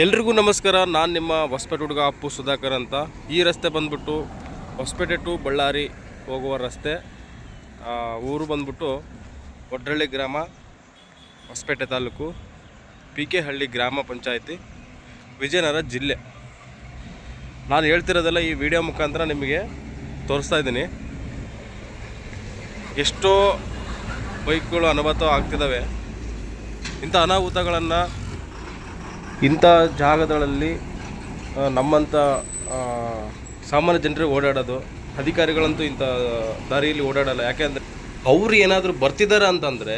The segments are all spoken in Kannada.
ಎಲ್ರಿಗೂ ನಮಸ್ಕಾರ. ನಾನು ನಿಮ್ಮ ಹೊಸಪೇಟೆ ಹುಡುಗ ಅಪ್ಪು ಸುಧಾಕರ್ ಅಂತ. ಈ ರಸ್ತೆ ಬಂದ್ಬಿಟ್ಟು ಹೊಸಪೇಟೆ ಟು ಬಳ್ಳಾರಿ ಹೋಗುವ ರಸ್ತೆ. ಊರು ಬಂದ್ಬಿಟ್ಟು ಒಡ್ರಳ್ಳಿ ಗ್ರಾಮ, ಹೊಸಪೇಟೆ ತಾಲೂಕು ಪಿ ಕೆ ಹಳ್ಳಿ ಗ್ರಾಮ ಪಂಚಾಯಿತಿ, ವಿಜಯನಗರ ಜಿಲ್ಲೆ. ನಾನು ಹೇಳ್ತಿರೋದೆಲ್ಲ ಈ ವಿಡಿಯೋ ಮುಖಾಂತರ ನಿಮಗೆ ತೋರಿಸ್ತಾ ಇದ್ದೀನಿ. ಎಷ್ಟೋ ಬೈಕ್ಗಳು ಅನುಭವ ಆಗ್ತಿದ್ದಾವೆ. ಇಂಥ ಅನಾಹುತಗಳನ್ನು ಇಂಥ ಜಾಗಗಳಲ್ಲಿ ನಮ್ಮಂಥ ಸಾಮಾನ್ಯ ಜನರಿಗೆ ಓಡಾಡೋದು. ಅಧಿಕಾರಿಗಳಂತೂ ಇಂಥ ದಾರಿಯಲ್ಲಿ ಓಡಾಡಲ್ಲ. ಯಾಕೆಂದರೆ ಅವ್ರು ಏನಾದರೂ ಬರ್ತಿದ್ದಾರೆ ಅಂತಂದರೆ,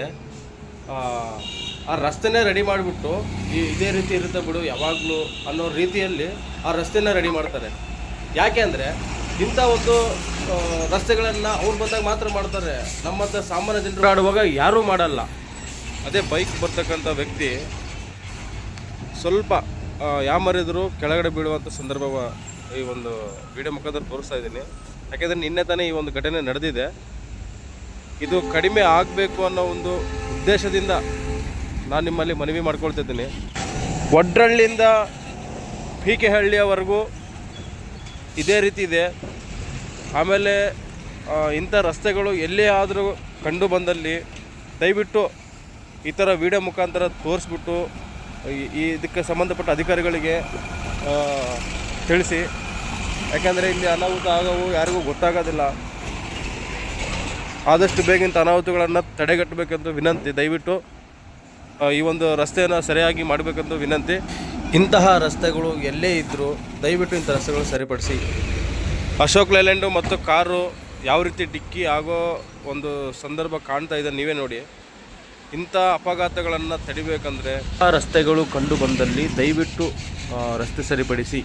ಆ ರಸ್ತೆನೇ ರೆಡಿ ಮಾಡಿಬಿಟ್ಟು, ಈ ಇದೇ ರೀತಿ ಇರುತ್ತೆ ಬಿಡು, ಯಾವಾಗಲೂ ಅನ್ನೋ ರೀತಿಯಲ್ಲಿ ಆ ರಸ್ತೆನ ರೆಡಿ ಮಾಡ್ತಾರೆ. ಯಾಕೆ ಅಂದರೆ, ಇಂಥ ಒಂದು ರಸ್ತೆಗಳನ್ನು ಅವ್ರು ಬಂದಾಗ ಮಾತ್ರ ಮಾಡ್ತಾರೆ. ನಮ್ಮಂಥ ಸಾಮಾನ್ಯ ಜನರು ಆಡುವಾಗ ಯಾರೂ ಮಾಡಲ್ಲ. ಅದೇ ಬೈಕ್ ಬರ್ತಕ್ಕಂಥ ವ್ಯಕ್ತಿ ಸ್ವಲ್ಪ ಯಾಮರಿದ್ರು ಕೆಳಗಡೆ ಬೀಳುವಂಥ ಸಂದರ್ಭ ಈ ಒಂದು ವಿಡಿಯೋ ಮುಖಾಂತರ ತೋರಿಸ್ತಾ ಇದ್ದೀನಿ. ಯಾಕೆಂದರೆ ನಿನ್ನೆ ತಾನೇ ಈ ಒಂದು ಘಟನೆ ನಡೆದಿದೆ. ಇದು ಕಡಿಮೆ ಆಗಬೇಕು ಅನ್ನೋ ಒಂದು ಉದ್ದೇಶದಿಂದ ನಾನು ನಿಮ್ಮಲ್ಲಿ ಮನವಿ ಮಾಡ್ಕೊಳ್ತಿದ್ದೀನಿ. ಒಡ್ರಳ್ಳಿಯಿಂದ ಪಿ ಕೆ ಹಳ್ಳಿಯವರೆಗೂ ಇದೇ ರೀತಿ ಇದೆ. ಆಮೇಲೆ ಇಂಥ ರಸ್ತೆಗಳು ಎಲ್ಲೇ ಆದರೂ ಕಂಡು ಬಂದಲ್ಲಿ ದಯವಿಟ್ಟು ಈ ಥರ ವಿಡಿಯೋ ಮುಖಾಂತರ ತೋರಿಸ್ಬಿಟ್ಟು ಈ- ಇದಕ್ಕೆ ಸಂಬಂಧಪಟ್ಟ ಅಧಿಕಾರಿಗಳಿಗೆ ತಿಳಿಸಿ. ಯಾಕೆಂದರೆ ಇಲ್ಲಿ ಅನಾಹುತ ಆಗೋವು ಯಾರಿಗೂ ಗೊತ್ತಾಗೋದಿಲ್ಲ. ಆದಷ್ಟು ಬೇಗ ಇಂಥ ಅನಾಹುತಗಳನ್ನು ತಡೆಗಟ್ಟಬೇಕೆಂದು ವಿನಂತಿ. ದಯವಿಟ್ಟು ಈ ಒಂದು ರಸ್ತೆಯನ್ನು ಸರಿಯಾಗಿ ಮಾಡಬೇಕೆಂದು ವಿನಂತಿ. ಇಂತಹ ರಸ್ತೆಗಳು ಎಲ್ಲೇ ಇದ್ದರೂ ದಯವಿಟ್ಟು ಇಂಥ ರಸ್ತೆಗಳು ಸರಿಪಡಿಸಿ. ಅಶೋಕ್ ಲೈಲ್ಯಾಂಡು ಮತ್ತು ಕಾರು ಯಾವ ರೀತಿ ಡಿಕ್ಕಿ ಆಗೋ ಒಂದು ಸಂದರ್ಭ ಕಾಣ್ತಾ ಇದೆ, ನೀವೇ ನೋಡಿ. ಇಂಥ ಅಪಘಾತಗಳನ್ನು ತಡಿಬೇಕಂದ್ರೆ ರಸ್ತೆಗಳು ಕಂಡು ಬಂದಲ್ಲಿ ದಯವಿಟ್ಟು ರಸ್ತೆ ಸರಿಪಡಿಸಿ.